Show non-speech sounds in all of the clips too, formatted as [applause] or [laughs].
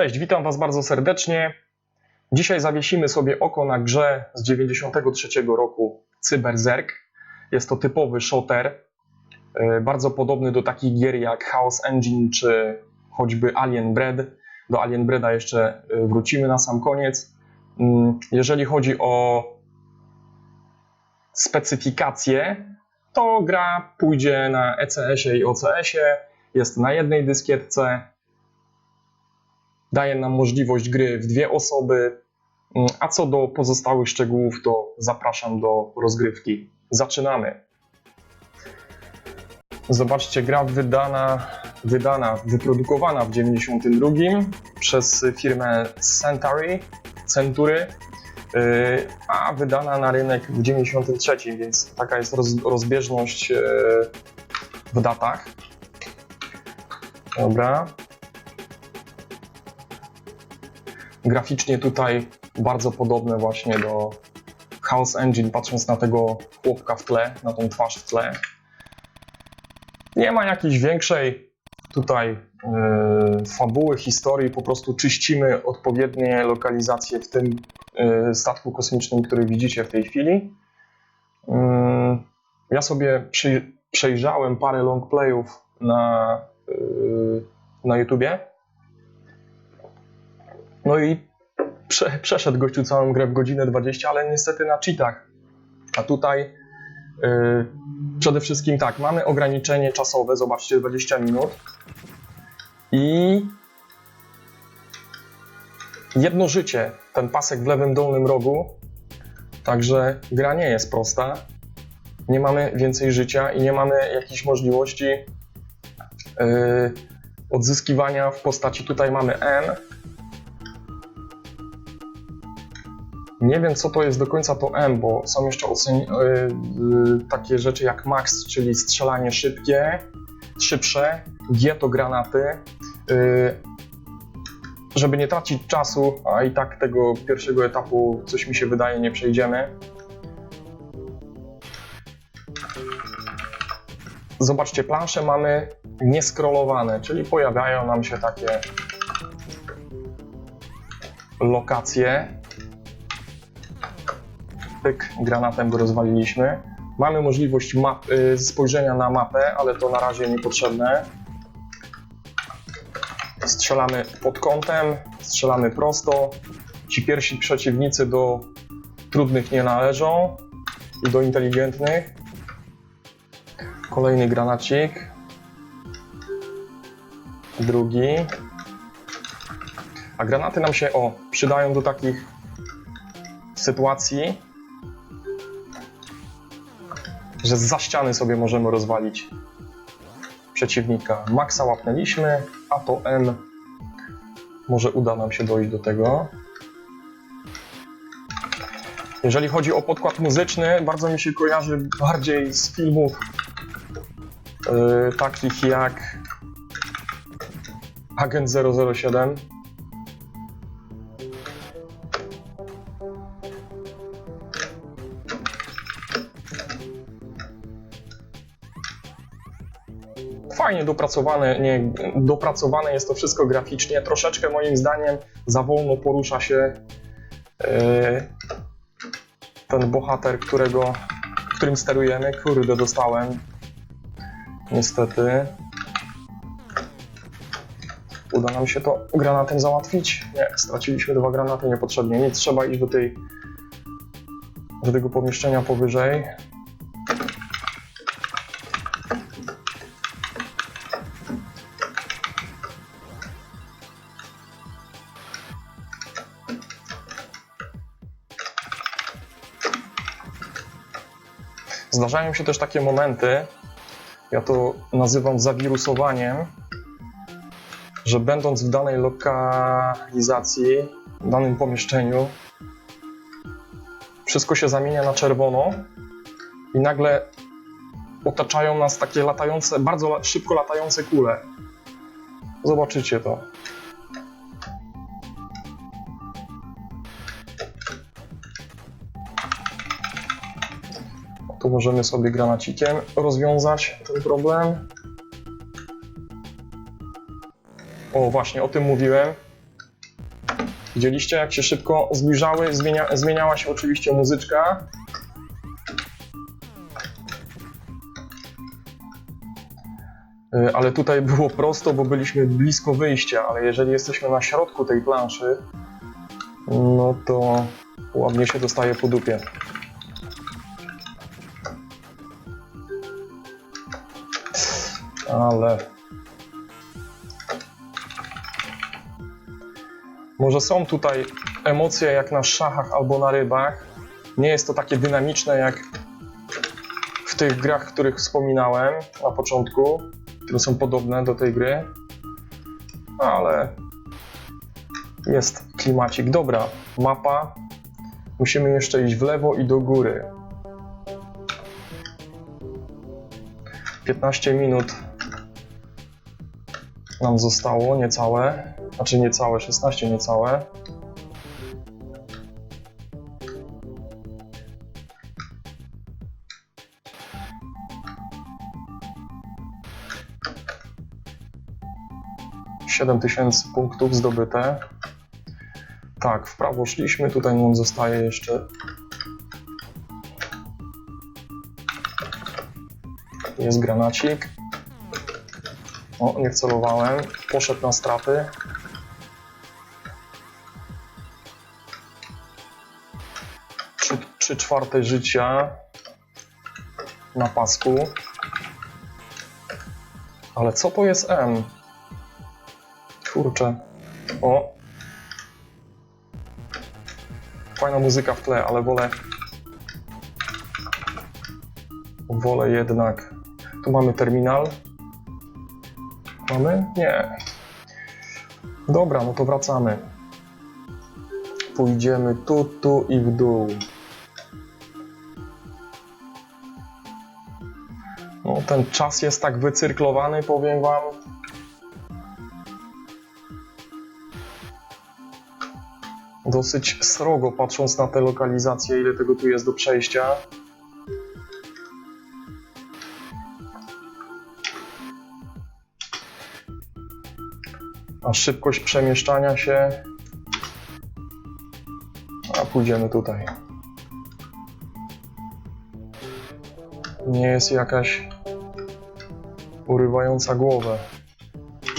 Cześć, witam Was bardzo serdecznie. Dzisiaj zawiesimy sobie oko na grze z 93 roku Cyberzerk. Jest to typowy shooter, e, bardzo podobny do takich gier jak Chaos Engine czy choćby Alien Bread. Do Alien Breada jeszcze e, wrócimy na sam koniec. Mm, Jeżeli chodzi o specyfikację, to gra pójdzie na ECS-ie i OCS-ie. Jest na jednej dyskietce, daje nam możliwość gry w dwie osoby. Mm, A co do pozostałych szczegółów, to zapraszam do rozgrywki. Zaczynamy. Zobaczcie, gra wydana, wydana wyprodukowana w 92 przez firmę Century, yy, a wydana na rynek w 93, więc taka jest roz, rozbieżność yy, w datach. Dobra. Graficznie tutaj bardzo podobne właśnie do House Engine, patrząc na tego chłopka w tle, na tą twarz w tle. Nie ma jakiejś większej tutaj yy, fabuły, historii, po prostu czyścimy odpowiednie lokalizacje w tym yy, statku kosmicznym, który widzicie w tej chwili. Yy, ja sobie przy, przejrzałem parę longplayów na, yy, na YouTubie. No i prze, przeszedł gościu całą grę w godzinę 20, ale niestety na cheatach. A tutaj yy, przede wszystkim tak, mamy ograniczenie czasowe, zobaczcie, 20 minut. I jedno życie, ten pasek w lewym dolnym rogu. Także gra nie jest prosta. Nie mamy więcej życia i nie mamy jakichś możliwości yy, odzyskiwania w postaci. Tutaj mamy N, Nie wiem, co to jest do końca to M, bo są jeszcze ocen- yy, yy, takie rzeczy jak max, czyli strzelanie szybkie, szybsze, G to granaty. Yy, żeby nie tracić czasu, a i tak tego pierwszego etapu, coś mi się wydaje, nie przejdziemy. Zobaczcie, plansze mamy nieskrolowane, czyli pojawiają nam się takie lokacje, pyk, granatem go rozwaliliśmy. Mamy możliwość map, y, spojrzenia na mapę, ale to na razie niepotrzebne. Strzelamy pod kątem, strzelamy prosto. Ci pierwsi przeciwnicy do trudnych nie należą i do inteligentnych. Kolejny granacik. Drugi. A granaty nam się o, przydają do takich sytuacji, że za ściany sobie możemy rozwalić przeciwnika. Maxa łapnęliśmy, a to M może uda nam się dojść do tego. Jeżeli chodzi o podkład muzyczny, bardzo mi się kojarzy bardziej z filmów yy, takich jak Agent 007. fajnie dopracowane, nie, dopracowane jest to wszystko graficznie. Troszeczkę moim zdaniem za wolno porusza się yy, ten bohater, którego, którym sterujemy. Kurde, dostałem. Niestety. Uda nam się to granatem załatwić? Nie, straciliśmy dwa granaty niepotrzebnie. Nie trzeba iść do tej do tego pomieszczenia powyżej. Zdarzają się też takie momenty, ja to nazywam zawirusowaniem, że będąc w danej lokalizacji, w danym pomieszczeniu, wszystko się zamienia na czerwono i nagle otaczają nas takie latające, bardzo szybko latające kule. Zobaczycie to. Tu możemy sobie granacikiem rozwiązać ten problem. O, właśnie, o tym mówiłem. Widzieliście, jak się szybko zbliżały? Zmienia, zmieniała się oczywiście muzyczka. Y, Ale tutaj było prosto, bo byliśmy blisko wyjścia, ale jeżeli jesteśmy na środku tej planszy, no to ładnie się dostaje po dupie. Ale Może są tutaj emocje jak na szachach albo na rybach. Nie jest to takie dynamiczne jak w tych grach, których wspominałem na początku, które są podobne do tej gry. Ale jest klimacik. Dobra, mapa. Musimy jeszcze iść w lewo i do góry. 15 minut nam zostało, niecałe. Znaczy niecałe, 16 niecałe. Siedem tysięcy punktów zdobyte. Tak, w prawo szliśmy, tutaj nam zostaje jeszcze jest granacik. O, nie wcelowałem. Poszedł na straty. Trzy, trzy czwarte życia na pasku. Ale co to jest M? Kurczę. O. Fajna muzyka w tle, ale wolę. Wolę jednak. Tu mamy terminal. Mamy? Nie. Dobra, no to wracamy. Pójdziemy tu, tu i w dół. No, ten czas jest tak wycyrklowany, powiem wam. Dosyć srogo, patrząc na te lokalizacje, ile tego tu jest do przejścia. A szybkość przemieszczania się. A pójdziemy tutaj. Nie jest jakaś urywająca głowę.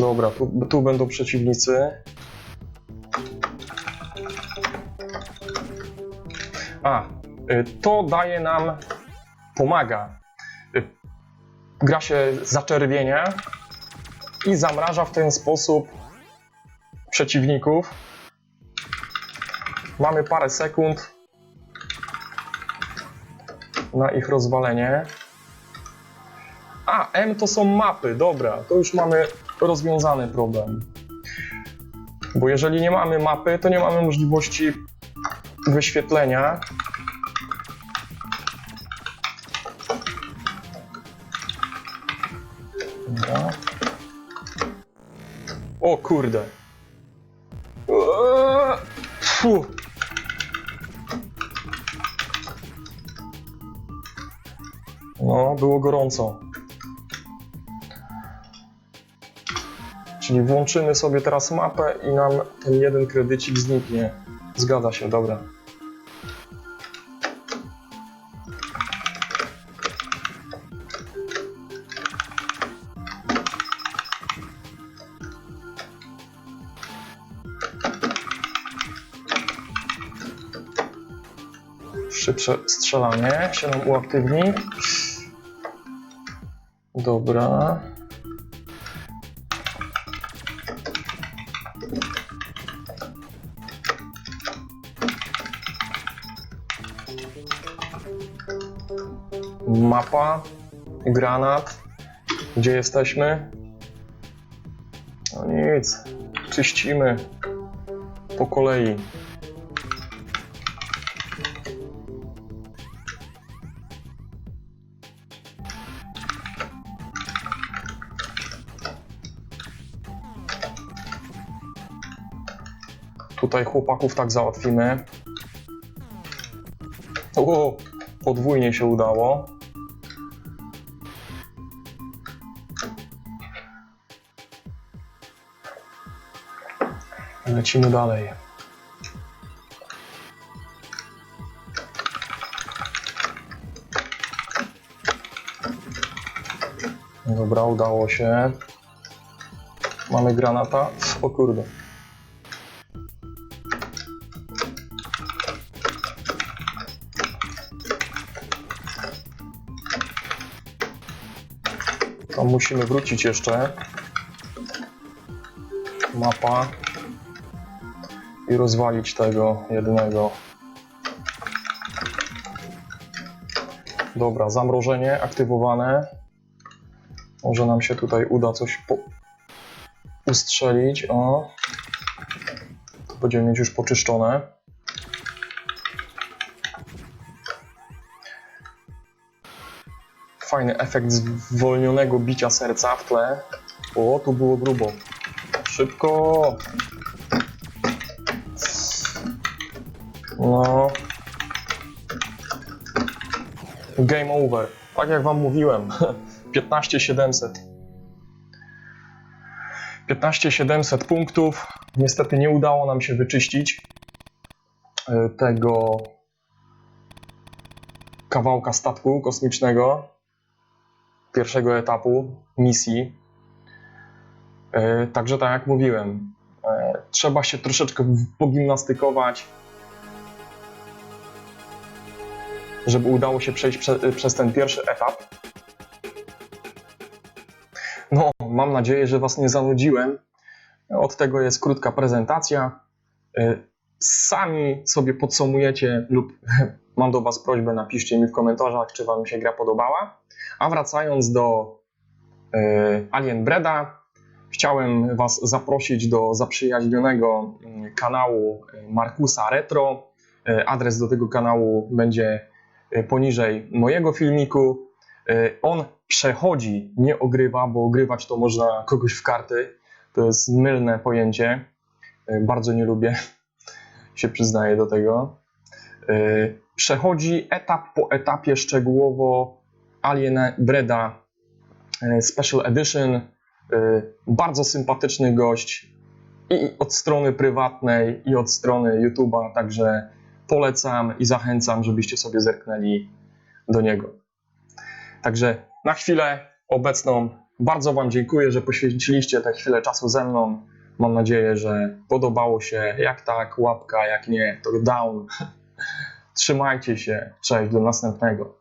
Dobra, tu, tu będą przeciwnicy. A, y, to daje nam, pomaga. Y, Gra się zaczerwienia i zamraża w ten sposób przeciwników. Mamy parę sekund na ich rozwalenie. A, M to są mapy, dobra, to już mamy rozwiązany problem. Bo jeżeli nie mamy mapy, to nie mamy możliwości wyświetlenia. Dobra. O kurde. No, było gorąco. Czyli włączymy sobie teraz mapę i nam ten jeden kredycik zniknie. Zgadza się, dobra. Szybsze strzelanie się nam uaktywni. Dobra. Mapa, granat. Gdzie jesteśmy? No nic, czyścimy po kolei. tutaj chłopaków tak załatwimy. O, podwójnie się udało. Lecimy dalej. Dobra, udało się. Mamy granata. O kurde. Tam musimy wrócić jeszcze. Mapa. I rozwalić tego jednego. Dobra, zamrożenie aktywowane. Może nam się tutaj uda coś po... ustrzelić. O. To będziemy mieć już poczyszczone. Fajny efekt zwolnionego bicia serca w tle. O, tu było grubo. Szybko! No. Game over. Tak jak wam mówiłem. [laughs] 15700. 15700 punktów. Niestety nie udało nam się wyczyścić e, tego kawałka statku kosmicznego pierwszego etapu misji. E, Także tak jak mówiłem, e, trzeba się troszeczkę pogimnastykować, żeby udało się przejść prze, przez ten pierwszy etap. No, mam nadzieję, że Was nie zanudziłem. Od tego jest krótka prezentacja. Sami sobie podsumujecie lub [laughs] mam do Was prośbę, napiszcie mi w komentarzach, czy Wam się gra podobała. A wracając do y, Alien Breda, chciałem Was zaprosić do zaprzyjaźnionego y, kanału Markusa Retro. Y, Adres do tego kanału będzie poniżej mojego filmiku. On przechodzi, nie ogrywa, bo ogrywać to można kogoś w karty. To jest mylne pojęcie. Bardzo nie lubię, się przyznaję do tego. Y, Przechodzi etap po etapie szczegółowo Alien Breda y, Special Edition. Y, Bardzo sympatyczny gość i od strony prywatnej, i od strony YouTube'a, także polecam i zachęcam, żebyście sobie zerknęli do niego. Także na chwilę obecną bardzo Wam dziękuję, że poświęciliście tę chwilę czasu ze mną. Mam nadzieję, że podobało się. Jak tak, łapka, jak nie, to down. [laughs] Trzymajcie się. Cześć, do następnego.